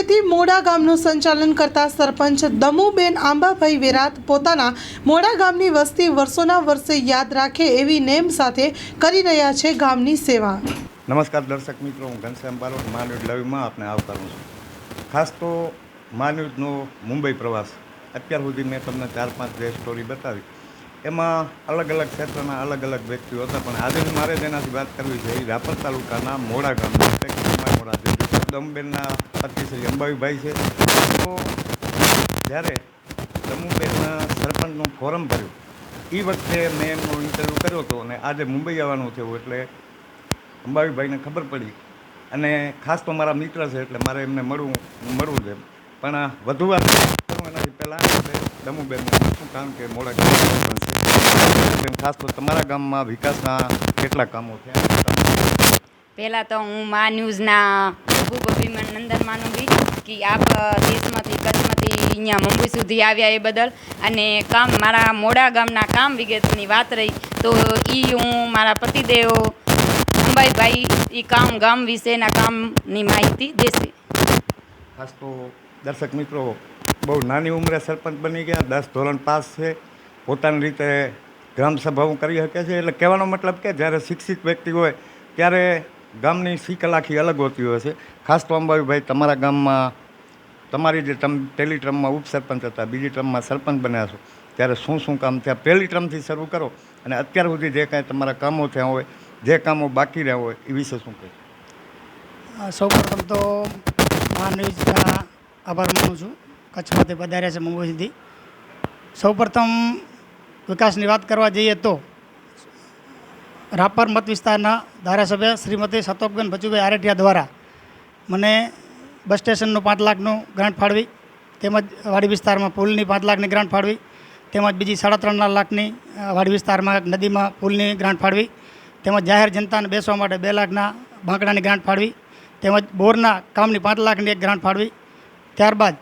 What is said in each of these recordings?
સમયથી મોડા ગામનું સંચાલન કરતા સરપંચ દમુબેન આંબાભાઈ વેરાત પોતાના મોડા ગામની વસ્તી વર્ષોના વર્ષે યાદ રાખે એવી નેમ સાથે કરી રહ્યા છે ગામની સેવા. નમસ્કાર દર્શક મિત્રો, હું ઘનશ્યામ બારોટ માનવીજ લવીમાં આપને આવકારું છું. ખાસ તો માનવીજનો મુંબઈ પ્રવાસ. અત્યાર સુધી મેં તમને ચાર પાંચ જે સ્ટોરી બતાવી. એમાં અલગ અલગ ક્ષેત્રના અલગ અલગ વ્યક્તિઓ હતા, પણ આજે મારે જેનાથી વાત કરવી છે. એ રાપર તાલુકાના મોડા ગામના મોડા દમબેનના પતિ શ્રી અંબાવીભાઈ છે. તો જ્યારે દમુબેનના સરપંચનું ફોરમ ભર્યું, એ વખતે મેં એમનો ઇન્ટરવ્યૂ કર્યો હતો અને આજે મુંબઈ આવવાનું થયું એટલે અંબાવીભાઈને ખબર પડી. અને ખાસ તો મારા મિત્ર છે, એટલે મારે એમને મળવું મળવું છે. પણ વધુ વાત કરું એનાથી પહેલાં દમુબેનને શું કારણ કે મોડા ગામના સરપંચ છે બેન, ખાસ તો તમારા ગામમાં વિકાસના કેટલા કામો થયા? પહેલાં તો હું મા ન્યૂઝના ખૂબ અભિનંદન માનું બી કે આપ દેશમાંથી કચ્છમાંથી અહીંયા મુંબઈ સુધી આવ્યા એ બદલ. અને કામ મારા મોડા ગામના કામ વિગતની વાત રહી તો એ હું મારા પતિદેવ અંબાઈભાઈ એ કામ ગામ વિશેના કામની માહિતી દેશે. ખાસ તો દર્શક મિત્રો બહુ નાની ઉંમરે સરપંચ બની ગયા દસ ધોરણ પાસ છે. પોતાની રીતે ગ્રામસભાઓ કરી શકે છે એટલે કહેવાનો મતલબ કે જ્યારે શિક્ષિત વ્યક્તિ હોય, ત્યારે ગામની સી કલાખી અલગ હોતી હોય છે. ખાસ તો અંબાવીભાઈ તમારા ગામમાં તમારી જે તમે પહેલી ટ્રમમાં ઉપસરપંચ હતા, બીજી ટ્રમમાં સરપંચ બન્યા છો. ત્યારે શું શું કામ થયા? પહેલી ટ્રમથી શરૂ કરો અને અત્યાર સુધી જે કાંઈ તમારા કામો થયા હોય, જે કામો બાકી રહ્યા હોય, એ વિશે શું કહે સૌપ્રથમ તો મહા ન્યૂઝના આભાર માનું છું. કચ્છમાંથી પધાર્યા છે મુંબઈ સુધી સૌપ્રથમ વિકાસની વાત કરવા જઈએ તો રાપર મત વિસ્તારના ધારાસભ્ય શ્રીમતી સતોકબેન બચુભાઈ આરેઠિયા દ્વારા મને બસ સ્ટેશનનું પાંચ લાખનું ગ્રાન્ટ ફાળવી, તેમજ વાડી વિસ્તારમાં પુલની પાંચ લાખની ગ્રાન્ટ ફાળવી, તેમજ બીજી સાડા ત્રણ લાખની વાડી વિસ્તારમાં નદીમાં પુલની ગ્રાન્ટ ફાળવી, તેમજ જાહેર જનતાને બેસવા માટે બે લાખના બાંકડાની ગ્રાન્ટ ફાળવી, તેમજ બોરના કામની પાંચ લાખની એક ગ્રાન્ટ ફાળવી, ત્યારબાદ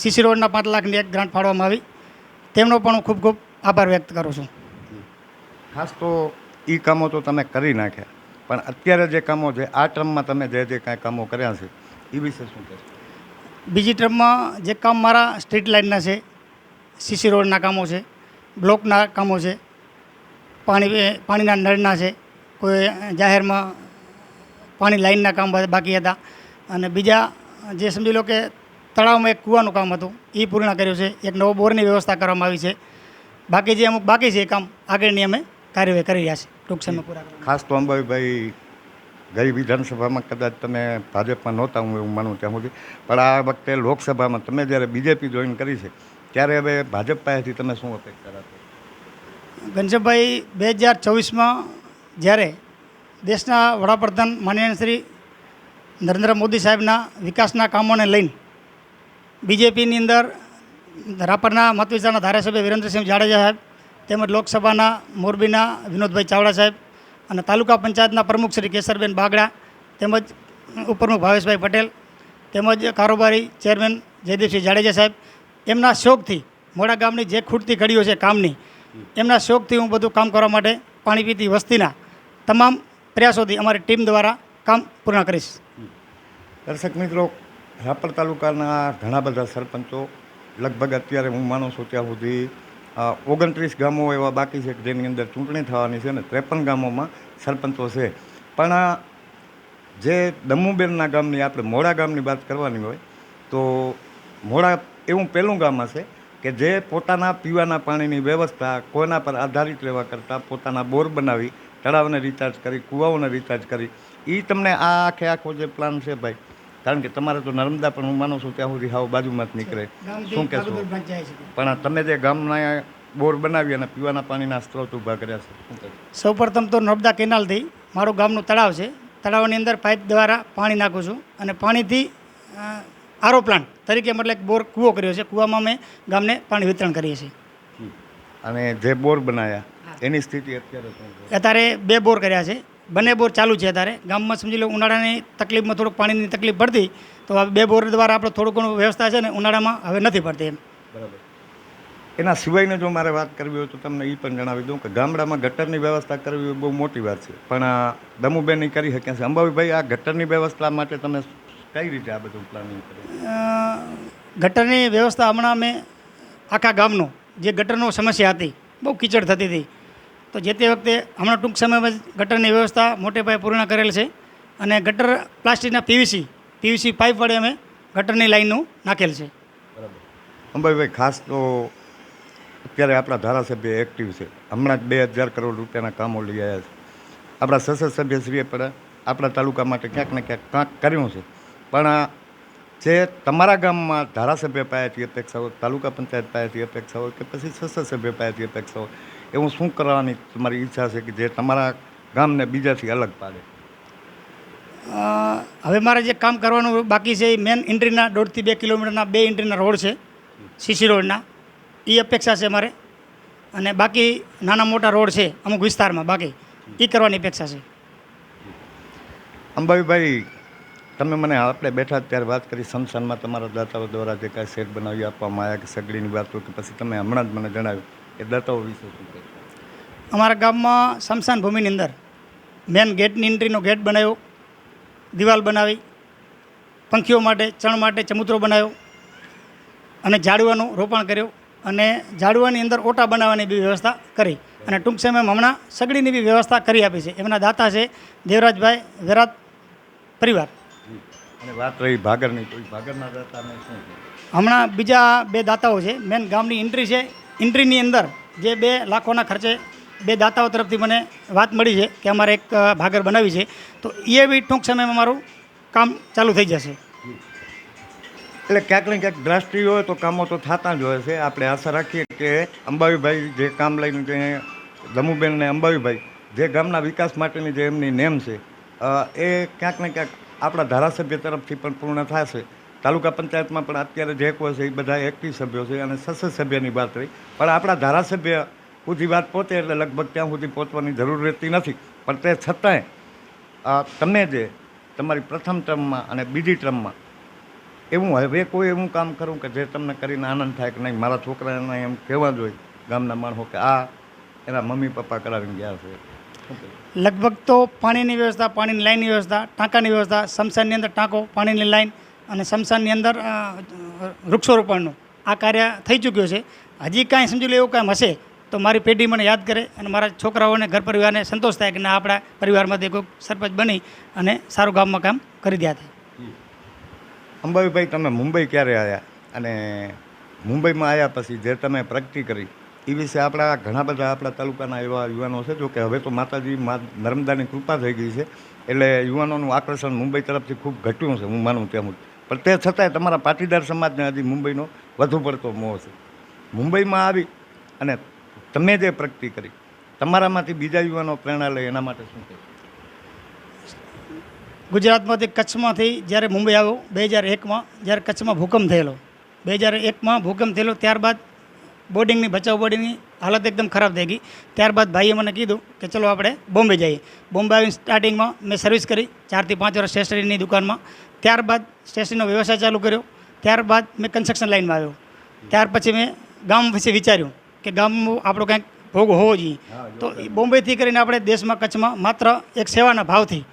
સીસી રોડના પાંચ લાખની એક ગ્રાન્ટ ફાળવામાં આવી. તેમનો પણ હું ખૂબ ખૂબ આભાર વ્યક્ત કરું છું. ખાસ તો એ કામો તો તમે કરી નાખ્યા. પણ અત્યારે જે કામો છે આ ટર્મમાં તમે જે જે કાંઈ કામો કર્યા છે એ વિશે શું કહેશો? બીજી ટ્રમમાં જે કામ મારા સ્ટ્રીટ લાઇનના છે સીસી રોડના કામો છે બ્લોકના કામો છે પાણી પાણીના નળના છે કોઈ જાહેરમાં પાણી લાઇનના કામ બાકી હતા. અને બીજા જે સમજી લો કે તળાવમાં એક કૂવાનું કામ હતું એ પૂર્ણ કર્યું છે. એક નવો બોરની વ્યવસ્થા કરવામાં આવી છે. બાકી જે અમુક બાકી છે એ કામ આગળની અમે કાર્યવાહી કરી રહ્યા છે ટૂંક સમય પૂરા ખાસ તો અંબાવીભાઈ ગઈ વિધાનસભામાં કદાચ તમે ભાજપમાં નહોતા હું એવું માનું ત્યાં સુધી. પણ આ વખતે લોકસભામાં તમે જ્યારે બીજેપી જોઈન કરી છે ત્યારે હવે ભાજપ પાસેથી તમે શું અપેક્ષા રાખો? ઘનશ્યામભાઈ બે હજાર ચોવીસમાં જ્યારે દેશના વડાપ્રધાન માનનીય શ્રી નરેન્દ્ર મોદી સાહેબના વિકાસના કામોને લઈને બીજેપીની અંદર રાપરના મત વિસ્તારના ધારાસભ્ય વિરેન્દ્રસિંહ જાડેજા સાહેબ તેમજ લોકસભાના મોરબીના વિનોદભાઈ ચાવડા સાહેબ અને તાલુકા પંચાયતના પ્રમુખ શ્રી કેસરબેન બાગડા તેમજ ઉપપ્રમુખ ભાવેશભાઈ પટેલ તેમજ કારોબારી ચેરમેન જયદેવસિંહ જાડેજા સાહેબ એમના શોખથી મોડા ગામની જે ખૂટતી ઘડીઓ છે કામની, એમના શોખથી હું બધું કામ કરવા માટે પાણી પીતી વસ્તીના તમામ પ્રયાસોથી અમારી ટીમ દ્વારા કામ પૂર્ણ કરીશ. દર્શક મિત્રો રાપર તાલુકાના ઘણા બધા સરપંચો, લગભગ અત્યારે હું માનું છું ત્યાં સુધી ઓગણત્રીસ ગામો એવા બાકી છે કે જેની અંદર ચૂંટણી થવાની છે ને ત્રેપન ગામોમાં સરપંચો છે. પણ જે દમુબેનના ગામની આપણે મોડા ગામની વાત કરવાની હોય, તો મોડા એવું પહેલું ગામ હશે કે જે પોતાના પીવાના પાણીની વ્યવસ્થા કોઈના પર આધારિત રહેવા કરતાં પોતાના બોર બનાવી, તળાવને રિચાર્જ કરી, કૂવાઓને રિચાર્જ કરી એ તમને આ આખે આખો જે પ્લાન છે ભાઈ કારણ કે તમારે તો નર્મદા પણ હું માનું છું ત્યાં સુધી હાવ બાજુમાં જ નીકળે. શું કહેશો? પણ તમે જે ગામના બોર બનાવી અને પીવાના પાણીના સ્ત્રોત ઊભા કર્યા છે. સૌ પ્રથમ સૌપ્રથમ તો નર્મદા કેનાલથી મારું ગામનું તળાવ છે. તળાવની અંદર પાઇપ દ્વારા પાણી નાખું છું અને પાણીથી આરો પ્લાન્ટ તરીકે મતલબ એક બોર કૂવો કર્યો છે. કૂવામાં અમે ગામને પાણી વિતરણ કરીએ છીએ. અને જે બોર બનાવ્યા એની સ્થિતિ અત્યારે અત્યારે બે બોર કર્યા છે. બંને બોર ચાલુ છે અત્યારે. ગામમાં સમજી લો ઉનાળાની તકલીફમાં થોડુંક પાણીની તકલીફ પડતી તો બે બોર દ્વારા આપણે થોડું ઘણું વ્યવસ્થા છે ને ઉનાળામાં હવે નથી પડતી એમ. બરાબર. એના સિવાયને જો મારે વાત કરવી હોય તો તમને એ પણ જણાવી દઉં કે ગામડામાં ગટરની વ્યવસ્થા કરવી બહુ મોટી વાત છે. પણ દમુબેન ઈ કરી શક્યા છે. અંબાવીભાઈ આ ગટરની વ્યવસ્થા માટે તમે કઈ રીતે આ બધું પ્લાનિંગ કર્યું ગટરની વ્યવસ્થા હમણાં અમે આખા ગામનો જે ગટરનો સમસ્યા હતી બહુ કીચડ થતી હતી. તો જે તે વખતે હમણાં ટૂંક સમયમાં જ ગટરની વ્યવસ્થા મોટે પાયે પૂર્ણ કરેલ છે અને ગટર પ્લાસ્ટિકના પીવીસી પીવીસી પાઇપ વડે અમે ગટરની લાઇનનું નાખેલ છે. બરાબર. અંબાઈભાઈ ખાસ તો અત્યારે આપણા ધારાસભ્ય એક્ટિવ છે. હમણાં જ બે હજાર કરોડ રૂપિયાના કામો લઈ આવ્યા છે. આપણા સંસદ સભ્યશ્રીએ પણ આપણા તાલુકા માટે ક્યાંક ને ક્યાંક કાંક કર્યું છે. પણ જે તમારા ગામમાં ધારાસભ્ય પાસેથી અપેક્ષા હોય તાલુકા પંચાયત પાસેથી અપેક્ષા હોય કે પછી સંસદ સભ્ય પાસેથી અપેક્ષા હોય એવું શું કરવાની તમારી ઈચ્છા છે કે જે તમારા ગામને બીજાથી અલગ પાડે? હવે મારે જે કામ કરવાનું બાકી છે એ મેન એન્ટ્રીના દોઢથી બે કિલોમીટરના બે એન્ટ્રીના રોડ છે સીસી રોડના. એ અપેક્ષા છે મારે. અને બાકી નાના મોટા રોડ છે અમુક વિસ્તારમાં બાકી. એ કરવાની અપેક્ષા છે. અંબાવીભાઈ તમે મને આપણે બેઠા ત્યારે વાત કરી સમસાનમાં તમારા દાતાઓ દ્વારા જે કાંઈ શેડ બનાવી આપવામાં આવ્યા કે સગડીની વાત કે પછી તમે હમણાં જ મને જણાવ્યું એ દાતાઓ વિશે શું અમારા ગામમાં સમશાન ભૂમિની અંદર મેન ગેટની એન્ટ્રીનો ગેટ બનાવ્યો, દિવાલ બનાવી, પંખીઓ માટે, ચણ માટે ચમૂતરો બનાવ્યો અને ઝાડવાનું રોપણ કર્યું અને ઝાડવાની અંદર ઓટા બનાવવાની બી વ્યવસ્થા કરી અને ટૂંક સમયમાં હમણાં સગડીની બી વ્યવસ્થા કરી આપી છે. એમના દાતા છે દેવરાજભાઈ વેરાત પરિવાર. અને વાત રહી ભાગરની તો ભાગરના દાતાને શું હમણાં બીજા બે દાતાઓ છે. મેન ગામની એન્ટ્રી છે. એન્ટ્રીની અંદર જે બે લાખોના ખર્ચે બે દાતાઓ તરફથી મને વાત મળી છે કે અમારે એક ભાગર બનાવી છે. તો એ બી ટૂંક સમયમાં મારું કામ ચાલુ થઈ જશે. એટલે ક્યાંક ને ક્યાંક દ્રષ્ટિ હોય તો કામો તો થતા જ હોય છે. આપણે આશા રાખીએ કે અંબાવીભાઈ જે કામ લઈને જે દમુબેન ને અંબાવીભાઈ જે ગામના વિકાસ માટેની જે એમની નેમ છે એ ક્યાંક ને ક્યાંક આપણા ધારાસભ્ય તરફથી પણ પૂર્ણ થશે. તાલુકા પંચાયતમાં પણ અત્યારે જે કોઈ છે એ બધા એક્ટિવ સભ્યો છે અને સંસદ સભ્યની વાત રહી. પણ આપણા ધારાસભ્ય સુધી વાત પહોંચે એટલે લગભગ ત્યાં સુધી પહોંચવાની જરૂર રહેતી નથી. પણ તે છતાંય તમે જે તમારી પ્રથમ ટર્મમાં અને બીજી ટર્મમાં એવું હવે કોઈ એવું કામ કરું કે જે તમને કરીને આનંદ થાય કે નહીં, મારા છોકરાને એમ કહેવા જોઈએ ગામના માણસો કે આ એના મમ્મી પપ્પા કરાવીને ગયા છે? લગભગ તો પાણીની વ્યવસ્થા, પાણીની લાઈનની વ્યવસ્થા, ટાંકાની વ્યવસ્થા, શમશાનની અંદર ટાંકો, પાણીની લાઈન અને શમશાનની અંદર વૃક્ષારોપણનું આ કાર્ય થઈ ચૂક્યું છે. હજી કાંઈ સમજી લો એવું કાંઈ હશે તો મારી પેઢી મને યાદ કરે અને મારા છોકરાઓને, ઘર પરિવારને સંતોષ થાય કે ના, આપણા પરિવારમાંથી કોઈ સરપંચ બની અને સારું ગામમાં કામ કરી દ્યા થાય અંબાવીભાઈ તમે મુંબઈ ક્યારે આવ્યા? અને મુંબઈમાં આવ્યા પછી જે તમે પ્રગતિ કરી એ વિશે આપણા ઘણા બધા આપણા તાલુકાના એવા યુવાનો છે જો કે હવે તો માતાજી મા નર્મદાની કૃપા થઈ ગઈ છે, એટલે યુવાનોનું આકર્ષણ મુંબઈ તરફથી ખૂબ ઘટ્યું છે, હું માનું ત્યાં પણ તે છતાંય તમારા પાટીદાર સમાજને હજી મુંબઈનો વધુ પડતો મોહ છે. મુંબઈમાં આવી અને તમે જે પ્રગતિ કરી, તમારામાંથી બીજા યુવાનો પ્રેરણા લે, એના માટે શું કહેશો? ગુજરાતમાંથી કચ્છમાંથી જ્યારે મુંબઈ આવ્યો, બે હજાર એકમાં જ્યારે કચ્છમાં ભૂકંપ થયેલો, બે હજાર એકમાં ભૂકંપ થયેલો, ત્યારબાદ બોર્ડિંગની બચાવ બોર્ડિંગની હાલત એકદમ ખરાબ થઈ ગઈ. ત્યારબાદ ભાઈએ મને કીધું કે ચલો આપણે બોમ્બે જઈએ. બોમ્બે આવીને સ્ટાર્ટિંગમાં મેં સર્વિસ કરી ચારથી પાંચ વર્ષ સ્ટેશનરીની દુકાનમાં. ત્યારબાદ સ્ટેશનરીનો વ્યવસાય ચાલુ કર્યો. ત્યારબાદ મેં કન્સ્ટ્રક્શન લાઇનમાં આવ્યો. ત્યાર પછી મેં ગામ વિશે વિચાર્યું કે ગામનું આપણો કંઈક ભોગ હોવો જોઈએ. તો એ બોમ્બેથી કરીને આપણે દેશમાં કચ્છમાં માત્ર એક સેવાના ભાવથી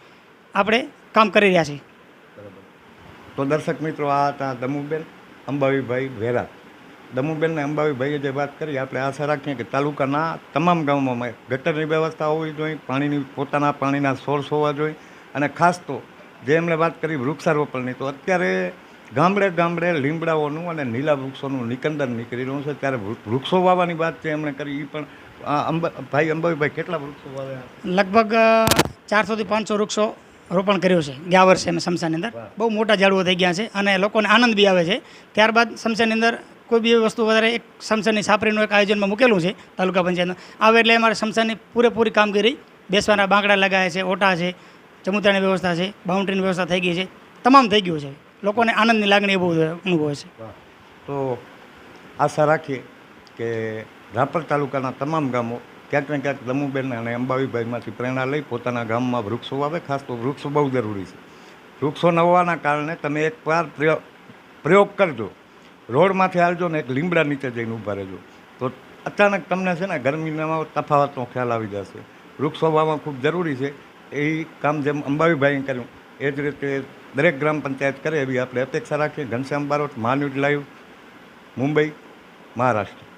આપણે કામ કરી રહ્યા છીએ. તો દર્શક મિત્રો આ હતા દમુબેન અંબાવીભાઈ વેરા. દમુબેન ને અંબાવીભાઈએ જે વાત કરી આપણે આશા રાખીએ કે તાલુકાના તમામ ગામોમાં ગટરની વ્યવસ્થા હોવી જોઈએ પાણીની પોતાના પાણીના સોર્સ હોવા જોઈએ. અને ખાસ તો જે એમણે વાત કરી વૃક્ષારોપણની તો અત્યારે ગામડે ગામડે લીમડાઓનું અને લીલા વૃક્ષોનું નિકંદન નીકળી રહ્યું છે. ત્યારે વૃક્ષો વાવવાની વાત જે એમણે કરી એ પણ અંબા ભાઈ અંબાવીભાઈ કેટલા વૃક્ષો વાવ્યા? લગભગ ચારસોથી પાંચસો વૃક્ષો રોપણ કર્યું છે ગયા વર્ષે અમે સમસાની અંદર. બહુ મોટા ઝાડુઓ થઈ ગયા છે અને લોકોને આનંદ બી આવે છે. ત્યારબાદ સમસાની અંદર કોઈ બી વસ્તુ વધારે એક શમશાનની સાપરીનું એક આયોજનમાં મૂકેલું છે તાલુકા પંચાયતનું આવે એટલે અમારે શમશાનની પૂરેપૂરી કામગીરી, બેસવાના બાંકડા લગાવ્યા છે, ઓટા છે ચમુતાની વ્યવસ્થા છે, બાઉન્ડ્રીની વ્યવસ્થા થઈ ગઈ છે, તમામ થઈ ગયું છે. લોકોને આનંદની લાગણી બહુ અનુભવે છે. તો આશા રાખીએ કે રાપર તાલુકાના તમામ ગામો ક્યાંક ને ક્યાંક દમુબેન અને અંબાવીભાઈમાંથી પ્રેરણા લઈ પોતાના ગામમાં વૃક્ષો વાવે, ખાસ તો વૃક્ષો બહુ જરૂરી છે. વૃક્ષો ન હોવાના કારણે તમે એક વાર પ્રયોગ કરજો. રોડમાંથી આવજો ને એક લીમડા નીચે જઈને ઊભા રહેજો. તો અચાનક તમને છે ને ગરમીમાં તફાવતનો ખ્યાલ આવી જશે. વૃક્ષો વાવવા ખૂબ જરૂરી છે. એ કામ જેમ અંબાવીભાઈએ કર્યું, એ જ રીતે દરેક ગ્રામ પંચાયત કરે એવી આપણે અપેક્ષા રાખીએ. ઘનશ્યામ બારોટ માન્યુડ લાઈવ, મુંબઈ, મહારાષ્ટ્ર.